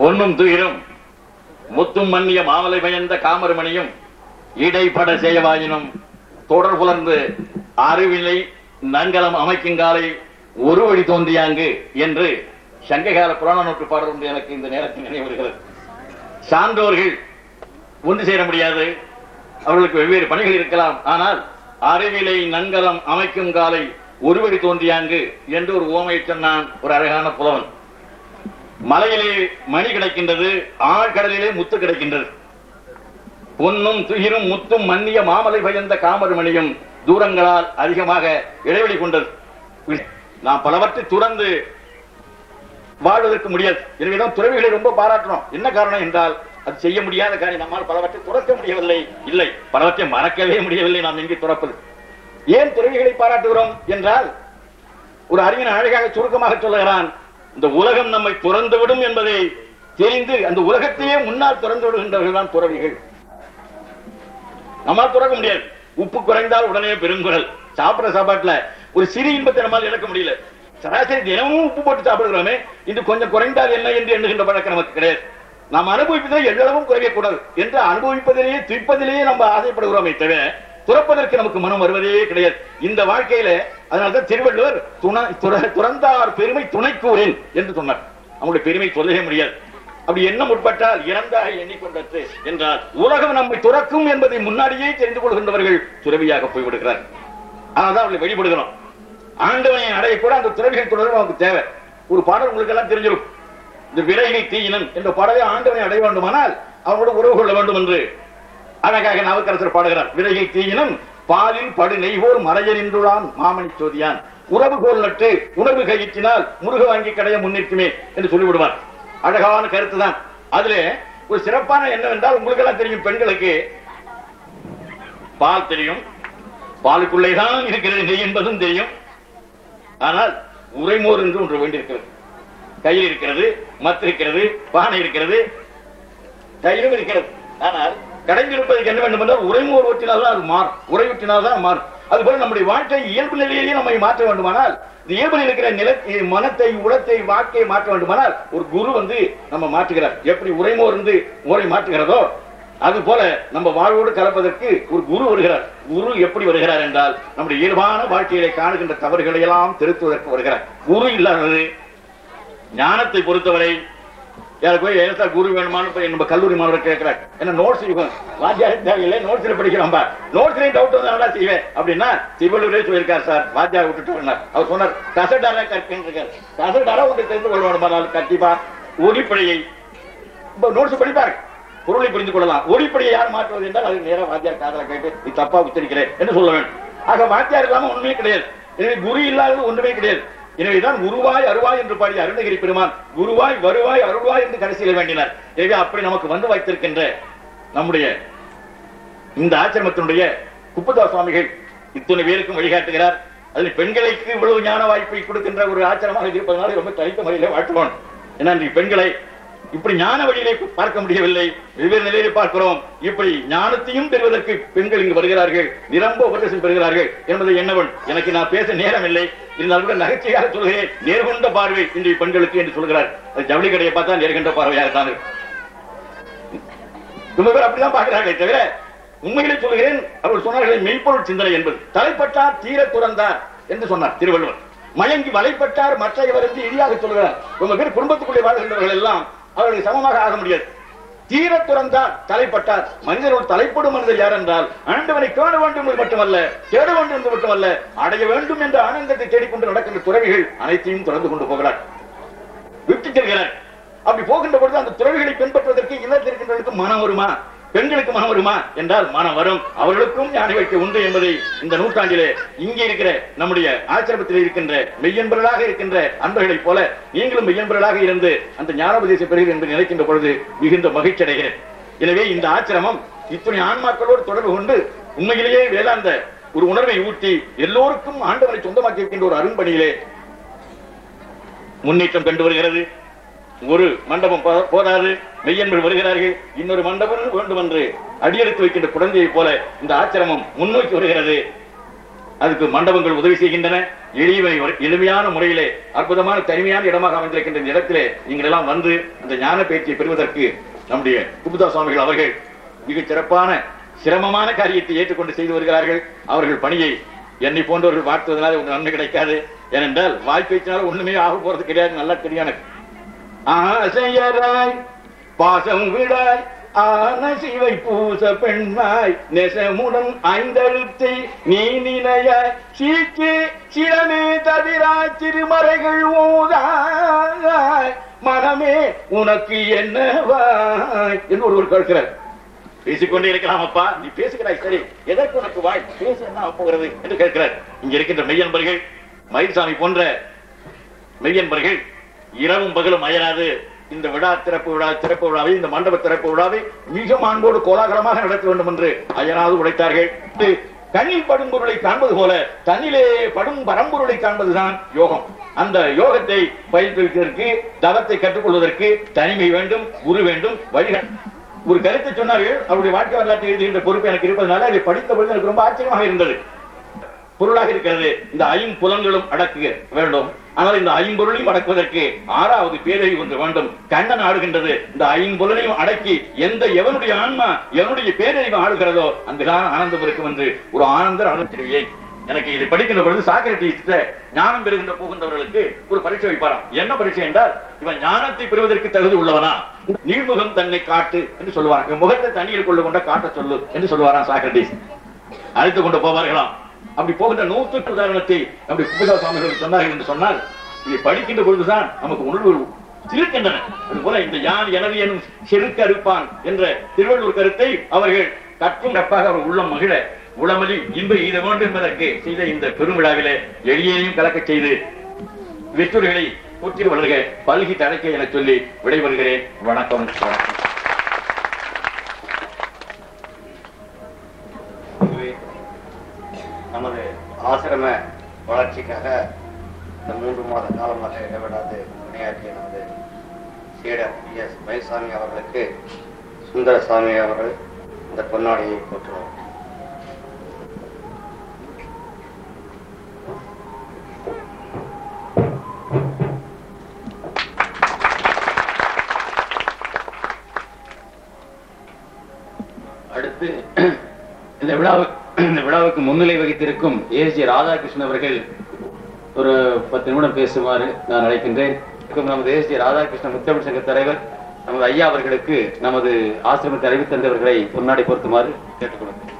பொன்னும் துயிரும் முத்தும் மன்னிய மாமலை பயந்த காமருமணியும் இடைப்பட செய்யவாயினும் தொடர் புலர்ந்து அறிவிலை நங்கலம் அமைக்குங்காலை ஒரு வழி தோன்றியாங்கு என்று சங்ககால புராண நோட்டு பாடல் ஒன்று எனக்கு இந்த நேரத்தில் நினைவு சான்றோர்கள் ஒன்று சேர முடியாது. அவர்களுக்கு வெவ்வேறு பணிகள் இருக்கலாம். ஆனால் அறிவிலை நங்கலம் அமைக்கும் காலை ஒருவடி தோன்றியாங்கு என்று ஒரு ஓமையை சொன்னான் ஒரு அழகான புலவன். மலையிலே மணி கிடைக்கின்றது ஆழ்கடலிலே முத்து கிடைக்கின்றது. பொன்னும் துகிரும் முத்தும் மன்னிய மாமலை பயந்த காமருமணியும் தூரங்களால் அதிகமாக இடைவெளி கொண்டது. நாம் பலவற்றை துறந்து வாழ்வதற்கு முடியாது. எனவேதான் துறவிகளை ரொம்ப பாராட்டுறோம் என்ன காரணம் என்றால் அது செய்ய முடியாத காரியம். நம்மால் பலவற்றை துறக்க முடியவில்லை. இல்லை பலவற்றை மறக்கவே முடியவில்லை நாம் எங்கே துறப்பது. ஏன் துறவிகளை பாராட்டுகிறோம் என்றால் ஒரு அறிஞன் அழகாக சுருக்கமாக சொல்லுகிறான் இந்த உலகம் நம்மை துறந்து விடும் என்பதை தெரிந்து அந்த உலகத்தையே முன்னால் துறந்து விடுகின்றவர்கள் தான் துறவிகள். நம்மால் துறக்க முடியாது. உப்பு குறைந்தால் உடனே பெருங்குரல் சாப்பிடுற சாப்பாட்டுல ஒரு சிறு இன்பத்தை நம்மால் இழக்க முடியல. சராசரி தினமும் உப்பு போட்டு சாப்பிடுகிறோமே இது கொஞ்சம் குறைந்தால் என்ன என்று எண்ணுகின்ற பழக்கம் நமக்கு கிடையாது. நாம் அனுபவிப்பதை எல்லளவும் குறையக்கூடாது. என்று அனுபவிப்பதிலேயே துய்ப்பதிலேயே நம்ம ஆசைப்படுகிறோமே தவிர துறப்பதற்கு நமக்கு மனம் வருவதே கிடையாது. இந்த வாழ்க்கையில அதனால்தான் திருவள்ளுவர் துணை துறந்தார் பெருமை துணைக்கூறேன் என்று சொன்னார். அவங்களுடைய பெருமை சொல்லவே முடியாது. அப்படி என்ன முற்பட்டால் இறந்தாக எண்ணிக்கொண்டது என்றால் உலகம் நம்மை துறக்கும் என்பதை முன்னாடியே தெரிந்து கொள்கின்றவர்கள் துறவியாக போய்விடுகிறார். அதனால்தான் அவர்களை வெளிப்படுகிறோம் ஆண்டவனை அடைய கூட அந்த துறவிகள் தொடர்பு நமக்கு தேவை. ஒரு பாடல் உங்களுக்கு எல்லாம் தெரிஞ்சிடும் இந்த விரைவை தீயினம் என்ற பாடலை ஆண்டவனை அடைய வேண்டுமானால் அவனோடு உறவு கொள்ள வேண்டும் என்று. அழகாக நவக்கரசர் பாடுகிறார். விரைகை தீயினும் பாலில் படு நெய்வோர் மறையறிந்துள்ளான் மாமணி சோதியான். உறவு கோல் நட்டு உணவு கையிற்றினால் முருக வாங்கி கடைய முன்னிற்குமே என்று சொல்லிவிடுவார். அழகான கருத்து தான். அதுல ஒரு சிறப்பான என்னவென்றால் உங்களுக்கு எல்லாம் தெரியும் பெண்களுக்கு பால் தெரியும். பாலுக்குள்ளே தான் இருக்கிறது நெய் என்பதும் தெரியும். ஆனால் உரைமோர் என்று ஒன்று வேண்டியிருக்கிறது. கையில் இருக்கிறது மத்து இருக்கிறது பானை இருக்கிறது தயிரும் இருக்கிறது. ஆனால் கடைந்திருப்பதற்கு என்ன வேண்டும் என்றால் உரைமோர் ஊற்றினால் அது மாறும். உரை ஊற்றினால் தான் மாறும். அதுபோல நம்முடைய வாழ்க்கை இயல்பு நிலையிலேயே நம்மை மாற்ற வேண்டுமானால் இந்த இயல்பில் இருக்கிற நில மனத்தை உளத்தை வாக்கை மாற்ற வேண்டுமானால் ஒரு குரு வந்து நம்ம மாற்றுகிறார். எப்படி உரைமோர் இருந்து முறை மாற்றுகிறதோ அது போல நம்ம வாழ்வோடு கலப்பதற்கு ஒரு குரு வருகிறார். குரு எப்படி வருகிறார் என்றால் நம்முடைய இயல்பான வாழ்க்கையிலே காணுகின்ற தவறுகளை எல்லாம் திருத்துவதற்கு வருகிறார். குரு இல்லாதது ஞானத்தை பொறுத்தவரை யாருக்கு போய் ஏதா குரு வேணுமான்னு போய் நம்ம கல்லூரி மாணவர் கேட்கிறார். என்ன நோட்ஸ் இருக்கும் வாத்தியார் தேவையில்லை நோட்ஸ்ல படிக்கிறோம்பா நோட்ஸ்லயும் டவுட் வந்து நல்லா செய்வேன்? அப்படின்னா திருவள்ளுவரே சொல்லியிருக்காரு சார் வாத்தியார் விட்டுட்டு அவர் சொன்னார் கசடாரா கற்கின்னு இருக்கார். கசடாரா உங்களுக்கு தெரிந்து கொள்ள வேண்டுமானால் கண்டிப்பா. ஒளிப்படையை நோட்ஸ் படிப்பாரு. பொருளை புரிந்து கொள்ளலாம். ஒளிப்படையை யார் மாற்றுவது என்றால் அது நேரம் வாத்தியார் காதல கேட்டு நீ தப்பா உச்சரிக்கிறேன் என்று சொல்ல வேண்டும். ஆக வாத்தியார் இல்லாம ஒண்ணுமே கிடையாது. எனவே குரு இல்லாதது ஒன்றுமே கிடையாது. எனவேதான் உருவாய் அருவாய் என்று பாடிய அருணகிரி பெருமான் குருவாய் வருவாய் அருள்வாய் என்று கடைசியில் வேண்டினார். எனவே அப்படி நமக்கு வந்து வைத்திருக்கின்ற நம்முடைய இந்த ஆசிரமத்தினுடைய குப்புதா சுவாமிகள் இத்தனை பேருக்கும் வழிகாட்டுகிறார். அதில் பெண்களுக்கு இவ்வளவு ஞான வாய்ப்பை கொடுக்கின்ற ஒரு ஆச்சரமாக இருப்பதனால ரொம்ப தனித்த முறையில வாழ்த்துவோம். ஏன்னா இன்றைக்கு பெண்களை இப்படி ஞான வழியிலே பார்க்க முடியவில்லை. வெவ்வேறு நிலையிலே பார்க்கிறோம். இப்படி ஞானத்தையும் பெறுவதற்கு பெண்கள் இங்கு வருகிறார்கள். நிரம்ப உபதேசம் பெறுகிறார்கள். என்பதை என்னவன் எனக்கு நான் பேச நேரம் இல்லை இருந்தாலும் கூட நகைச்சுவையாக சொல்கிறேன். நேர்கொண்ட பார்வை இன்றைய பெண்களுக்கு என்று சொல்கிறார். அது ஜவுளி கடையை பார்த்தா நேர்கொண்ட பார்வையாக தான் ரொம்ப பேர் அப்படிதான் பார்க்கிறார்களே தவிர உண்மையிலே சொல்கிறேன் அவர்கள் சொன்னார்கள் மெய்ப்பொருள் சிந்தனை என்பது. தலைப்பட்டார் தீர துறந்தார் என்று சொன்னார் திருவள்ளுவர். மயங்கி வலைப்பட்டார் மற்றையவர் என்று இடியாக சொல்கிறார். உங்க பேர் குடும்பத்துக்குள்ளே வாழ்கின்றவர்கள் எல்லாம் அவர்களுக்கு சமமாக ஆக முடியாது. தீர துறந்தால் தலைப்பட்டார் மனிதனோடு தலைப்படும் மனிதர் யார் என்றால் ஆண்டவனை காண வேண்டும் என்று மட்டுமல்ல தேட வேண்டும் என்று மட்டுமல்ல அடைய வேண்டும் என்ற ஆனந்தத்தை தேடிக்கொண்டு நடக்கின்ற துறவிகள் அனைத்தையும் தொடர்ந்து கொண்டு போகிறார் விட்டு செல்கிறார் அப்படி போகின்ற பொழுது அந்த துறவிகளை பின்பற்றுவதற்கு இல்லத்திருக்கின்றவர்களுக்கு மனம் வருமா? பெண்களுக்கு மனம் வருமா என்றால் மனம் வரும். அவர்களுக்கும் ஞான வைக்க உண்டு என்பதை இந்த நூற்றாண்டிலே இங்கே இருக்கிற நம்முடைய ஆசிரமத்தில் இருக்கின்ற மெய்யன்பர்களாக இருக்கின்ற அன்பர்களைப் போல நீங்களும் மெய்யன்பர்களாக இருந்து அந்த ஞானோபதேச பெறுகிறேன் என்று நினைக்கின்ற பொழுது மிகுந்த மகிழ்ச்சி அடைகிறேன். எனவே இந்த ஆசிரமம் இத்துணை ஆன்மாக்களோடு தொடர்பு கொண்டு உண்மையிலேயே வேதாந்த ஒரு உணர்வை ஊட்டி எல்லோருக்கும் ஆண்டவரை சொந்தமாக்கி இருக்கின்ற ஒரு அரும்பணியிலே முன்னேற்றம் கண்டு வருகிறது. ஒரு மண்டபம் போதாது. மெய்யன்பர்கள் வருகிறார்கள். இன்னொரு மண்டபம் வேண்டும் என்று அடியெடுத்து வைக்கின்ற குழந்தையைப் போல இந்த ஆச்சிரமம் முன்னோக்கி வருகிறது. அதுக்கு மண்டபங்கள் உதவி செய்கின்றன. எளிமை எளிமையான முறையிலே அற்புதமான தனிமையான இடமாக அமைந்திருக்கின்ற இந்த இடத்திலே நீங்கள் எல்லாம் வந்து அந்த ஞான பயிற்சியை பெறுவதற்கு நம்முடைய குபுதா சுவாமிகள் அவர்கள் மிகச் சிறப்பான சிரமமான காரியத்தை ஏற்றுக்கொண்டு செய்து வருகிறார்கள். அவர்கள் பணியை என்னை போன்றவர்கள் வாழ்த்துவதனால ஒன்று நன்மை கிடைக்காது. ஏனென்றால் வாய்ப்பு பேச்சினால ஒண்ணுமே ஆக போறது கிடையாது. நல்லா தெரியும் எனக்கு. ஆசையராய் பாசம் விடாய் ஆன சிவை பூச பெண்மாய் நெசமுடன் ஐந்தழுத்தை நீ நினையாய். சீக்கு சிலமே தவிரா திருமறைகள் ஊதாய். மனமே உனக்கு என்னவாய்? என்று ஒருவர் கேட்கிறார். பேசிக்கொண்டே இருக்கலாம் அப்பா. நீ பேசுகிறாய் சரி. எதற்கு உனக்கு வாய்? பேச என்ன போகிறது? என்று கேட்கிறார். இங்க இருக்கின்ற மெய்யன்பர்கள் மயில்சாமி போன்ற மெய்யன்பர்கள் இரவும் பகலும் அயராது. இந்த விழா திறப்பு விழா திறப்பு விழாவை இந்த மண்டப திறப்பு விழாவை மிக மாண்போடு கோலாகலமாக நடத்த வேண்டும் என்று அயராது உழைத்தார்கள். இது கண்ணில் படும் பொருளை காண்பது போல தன்னிலே படும் பரம்பொருளை காண்பதுதான் யோகம். அந்த யோகத்தை பயிற்றுவிப்பதற்கு தவத்தை கற்றுக்கொள்வதற்கு தனிமை வேண்டும் குரு வேண்டும் வழிகள். ஒரு கருத்தை சொன்னார்கள் அவருடைய வாழ்க்கை வரலாற்றை எழுதுகின்ற பொறுப்பு எனக்கு இருப்பதனால அதை படித்த பொழுது எனக்கு ரொம்ப ஆச்சரியமாக இருந்தது. பொருளாக இருக்கிறது. இந்த ஐம்புலன்களும் அடக்குக வேண்டும். ஆனால் இந்த ஐம்பொருளையும் அடக்குவதற்கு ஆறாவது பேரறிவு ஒன்று வேண்டும். கண்ணன் ஆடுகின்றது. இந்த ஐம்பொருளையும் அடக்கி எந்த எவனுடைய ஆன்மா எவனுடைய பேரறிவு ஆடுகிறதோ அந்த ஆனந்தம் இருக்கும் என்று ஒரு ஆனந்தர் அனுப்பிடுவியை எனக்கு இதை படிக்கின்ற பொழுது சாக்கிரட்டிஸ்ட ஞானம் பெறுகின்ற போகின்றவர்களுக்கு ஒரு பரீட்சை வைப்பாராம். என்ன பரீட்சை என்றால் இவன் ஞானத்தை பெறுவதற்கு தகுதி உள்ளவனா? நீர்முகம் தன்னை காட்டு என்று சொல்லுவாராம். முகத்தை தண்ணீர் கொண்டு கொண்ட காட்ட சொல்லு என்று சொல்லுவாராம் சாக்ரட்டிஸ். அழைத்துக் கொண்டு போவார்களாம். அப்படி போகின்ற நூற்றுக்கு உதாரணத்தை நம்முடைய குப்பிதா சுவாமிகள் சொன்னார்கள் என்று சொன்னால் இதை படிக்கின்ற பொழுதுதான் நமக்கு உணர்வு சிரிக்கின்றன அதுபோல இந்த யான் எனது எனும் செருக்கு அறுப்பான் என்ற திருவள்ளுவர் கருத்தை அவர்கள் கற்றும் கற்பாக அவர் உள்ளம் மகிழ உளமலி இன்ப ஈத வேண்டும் என்பதற்கு செய்த இந்த பெருவிழாவிலே எளியையும் கலக்கச் செய்து வெற்றுரைகளை போற்றி வளர்க பல்கி தடைக்க என சொல்லி விடைபெறுகிறேன். வணக்கம் வணக்கம். ஆசிரம வளர்ச்சிக்காக இந்த மூன்று மாத காலமாக இடைவிடாது பணியாற்றிய நமது சீடர் பி எஸ் மயில்சாமி அவர்களுக்கு சுந்தரசாமி அவர்கள் இந்த பொன்னாடியை போற்றுவார். அடுத்து இந்த விழாவுக்கு இந்த விழாவுக்கு முன்னிலை வகித்திருக்கும் ஏஜி ராதாகிருஷ்ணன் அவர்கள் ஒரு பத்து நிமிடம் பேசுமாறு நான் அழைக்கின்றேன். நமது நமது ஜி ராதாகிருஷ்ணன் முத்தமிழ் சங்க தலைவர் நமது ஐயா அவர்களுக்கு நமது ஆசிரமத்தை அறிவித்தந்தவர்களை பொன்னாடி பொருத்துமாறு கேட்டுக்கொள்கிறேன்.